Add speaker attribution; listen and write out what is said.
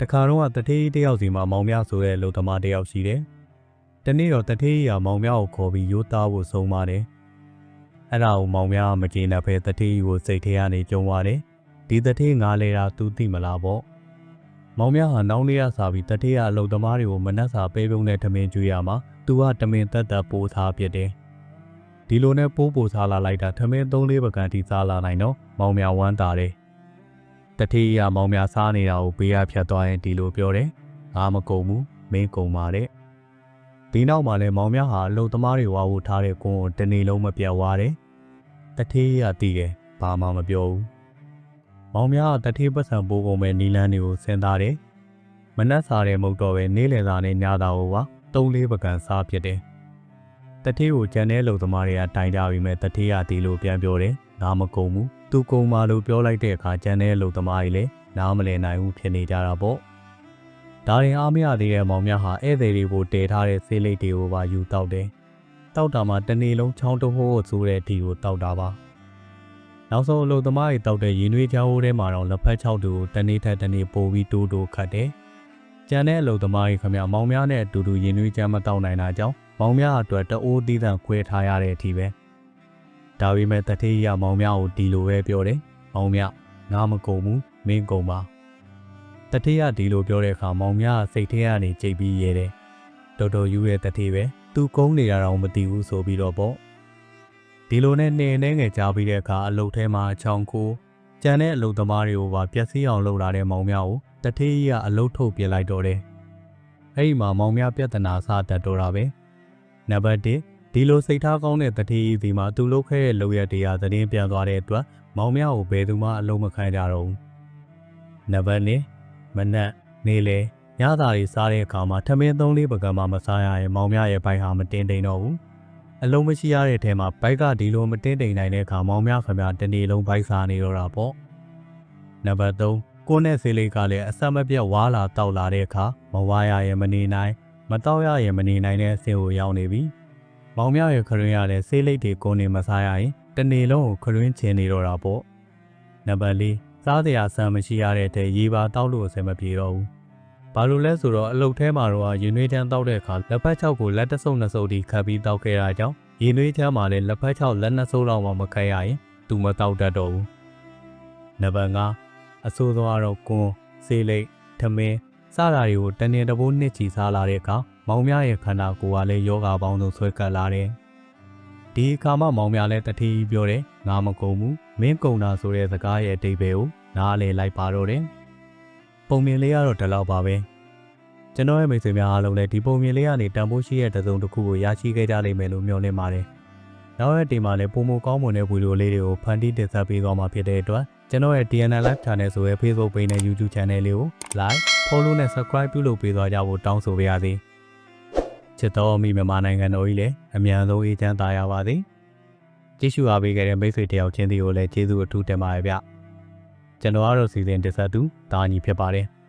Speaker 1: တခါတော့တထေးတယောက်စီမှာမောင်မြဆိုတဲ့လူသမားတယောက်ရှိတယ်။တနေ့တော့တထေးကမောင်မြကိုခေါ်ပြီးရိုးသားဖို့ဆုံးပါတယ်။အဲ့ဒါကိုမောင်မြကမကျေနပ်ဖဲတထေးကိုစိတ်ထဲကနေကြုံသွားတယ်။ဒီတထေးငါလဲတာ तू သိမလားပေါ့။မောင်မြဟာနောင်လေးရစာပြီးတထေးကအလုသမားတွေကိုမနှက်စာပေးပုံနဲ့ထမင်းကျွေးရမှာ तू ကတမင်တက်တက်ပိုးထားပြစ်တယ်။ဒီလိုနဲ့ပိုးပိုးစားလာလိုက်တာထမင်းသုံးလေးပကံတီစားလာနိုင်တော့မောင်မြဝမ်းတာတယ်။ တထေးရမောင်မြစားနေတာကိုဘေးရဖြတ်သွားရင်ဒီလိုပြောတယ်။ငါမကုံဘူးမင်းကုံပါတဲ့။ဒီနောက်မှာလဲမောင်မြဟာအလုသမားတွေဝါဝထားတဲ့ကွန်းကိုတနေ့လုံးမပြတ်ဝါတယ်။တထေးရတည်တယ်ဘာမှမပြောဘူး။မောင်မြကတထေးပတ်စံပိုးကုန်မဲ့နီလန်းတွေကိုစဉ်းစားတယ်။မနှက်စားတဲ့မုတ်တော့ပဲနေလေသားနဲ့ညတာကိုပါသုံးလေးပကံစားဖြစ်တယ်။တထေးကိုကြံတဲ့လုံသမားတွေကတိုင်ကြပြီးမဲ့တထေးရဒီလိုပြန်ပြောတယ်။ငါမကုံဘူး။ သူကုံပါလို့ပြောလိုက်တဲ့အခါကြံတဲ့လုံသမားတွေလည်းနားမလည်နိုင်ဘူးဖြစ်နေကြတာပေါ့။ဒါရင်အားမရသေးတဲ့မောင်မြဟာဧည့်သည်တွေကိုတည်ထားတဲ့ဆေးလိပ်တွေကိုပါယူတောက်တယ်။တောက်တာမှတနေ့လုံးချောင်းတဟိုးဆိုတဲ့အထိကိုတောက်တာပါ။နောက်ဆုံးအလုံသမားတွေတောက်တဲ့ရင်နွေးချောင်းဟိုးထဲမှာတော့လက်ဖက်ချောက်တူကိုတနေ့ထက်တနေ့ပိုပြီးတိုးတိုးခတ်တယ်။ကြံတဲ့အလုံသမားတွေခမမောင်များနဲ့အတူတူရင်နွေးချမ်းမတောက်နိုင်တာကြောင့်မောင်များအတွက်တအိုးသီးသန့်ခွဲထားရတဲ့အထိပဲ။ ဒါပေမဲ့တထေးရမောင်များကိုဒီလိုပဲပြောတယ်။မောင်များငါမကုံဘူးမင်းကုံပါ။တထေးရဒီလိုပြောတဲ့အခါမောင်များကစိတ်ထဲကနေကြိတ်ပြီးရဲတယ်။တော်တော်ယူရဲ့တထေးပဲ။သူကုန်းနေတာတော့မသိဘူးဆိုပြီးတော့ပေါ့။ဒီလိုနဲ့နေနေငယ်ကြားပြီးတဲ့အခါအလုတ်ထဲမှာချောင်းကိုကြံတဲ့အလုတ်သမားတွေကိုပါပျက်စီးအောင်လုပ်လာတဲ့မောင်များကိုတထေးကြီးကအလုတ်ထုတ်ပြလိုက်တော့တယ်။အဲ့ဒီမှာမောင်များပြဿနာစတတ်တော့တာပဲ။နံပါတ်1 ဒီလိုစိတ်ထားကောင်းတဲ့တထေးကြီးဒီမှာသူလုပ်ခဲ့တဲ့လုပ်ရတရားသတင်းပြန်သွားတဲ့အတွက်မောင်များကိုဘယ်သူမှအလုံးမခံကြတော့ဘူး။နံပါတ်2မနက်နေလေညစာတွေစားတဲ့အခါမှာထမင်းသုံးလေးပကံမှမစားရရင်မောင်များရဲ့ဘိုက်ဟာမတင်တိန်တော့ဘူး။အလုံးမရှိရတဲ့အထဲမှာဘိုက်ကဒီလိုမတင်တိန်နိုင်တဲ့အခါမောင်များခင်ဗျာတနေ့လုံးဘိုက်စားနေတော့တာပေါ့။နံပါတ်3ကိုနဲ့ဆေးလေးကလည်းအဆက်မပြတ်ဝါလာတောက်လာတဲ့အခါမဝါရရင်မနေနိုင်မတောက်ရရင်မနေနိုင်တဲ့အဆင့်ကိုရောက်နေပြီ။ မောင်မြရဲ့ခရွင်းရလည်းဆေးလိပ်တွေကိုနေမစားရရင်တနေ့လုံးကိုခရွင်းချင်နေတော့တာပေါ့။နံပါတ်4စားစရာဆန်မရှိရတဲ့တဲ့ရေပါတောက်လို့အဆင်မပြေတော့ဘူး။ဘာလို့လဲဆိုတော့အလုတ်ထဲမှာတော့ရင်နွေးချမ်းတောက်တဲ့အခါလက်ဖက်ချောက်ကိုလက်တဆုပ်နှစ်ဆုပ်ဒီခတ်ပြီးတောက်ခဲ့တာကြောင့်ရင်နွေးချမ်းမှာလည်းလက်ဖက်ချောက်လက်နှစ်ဆုပ်လောက်မှမခတ်ရရင်သူမတောက်တတ်တော့ဘူး။နံပါတ်5အဆိုးဆုံးကတော့ကွန်းဆေးလိပ်ထမင်းစတာတွေကိုတနေ့တဘိုးနှစ်ချီစားလာတဲ့အခါ မောင်မြရဲ့ခန္ဓာကိုယ်ကလည်းယောဂပေါင်းစုံဆွဲကပ်လာတယ်။ဒီအခါမှမောင်မြလည်းတတိပြောတယ်ငါမကုံဘူးမင်းကုံတာဆိုတဲ့စကားရဲ့အတိတ်ပဲကိုနားလေလိုက်ပါတော့တယ်။ပုံမြင်လေးကတော့ဒီလောက်ပါပဲ။ကျွန်တော်ရဲ့မိတ်ဆွေများအားလုံးလည်းဒီပုံမြင်လေးကနေတန်ဖိုးရှိတဲ့တစုံတစ်ခုကိုရရှိခဲ့ကြလိမ့်မယ်လို့မျှော်လင့်ပါတယ်။နောက်ရက်ဒီမှာလည်းပုံမကောင်းမွန်တဲ့ဗီဒီယိုလေးတွေကိုဖန်တီးတင်ဆက်ပေးသွားမှာဖြစ်တဲ့အတွက်ကျွန်တော်ရဲ့ DNL Live Channel ဆိုရဲ့ Facebook Page နဲ့ YouTube Channel လေးကို Like, Follow နဲ့ Subscribe ပြုလုပ်ပေးသွားကြဖို့တောင်းဆိုပါရစေ။ ချစ်တော်မိမြန်မာနိုင်ငံတော်ကြီးလည်းအမြန်ဆုံးအေးချမ်းသာရပါစေ။ကြည့်ရှုအားပေးခဲ့တဲ့မိတ်ဆွေတယောက်ချင်းစီကိုလည်းကျေးဇူးအထူးတင်ပါတယ်ဗျ။ကျွန်တော်ကတော့စီစဉ်တင်ဆက်သူတာညီဖြစ်ပါတယ်။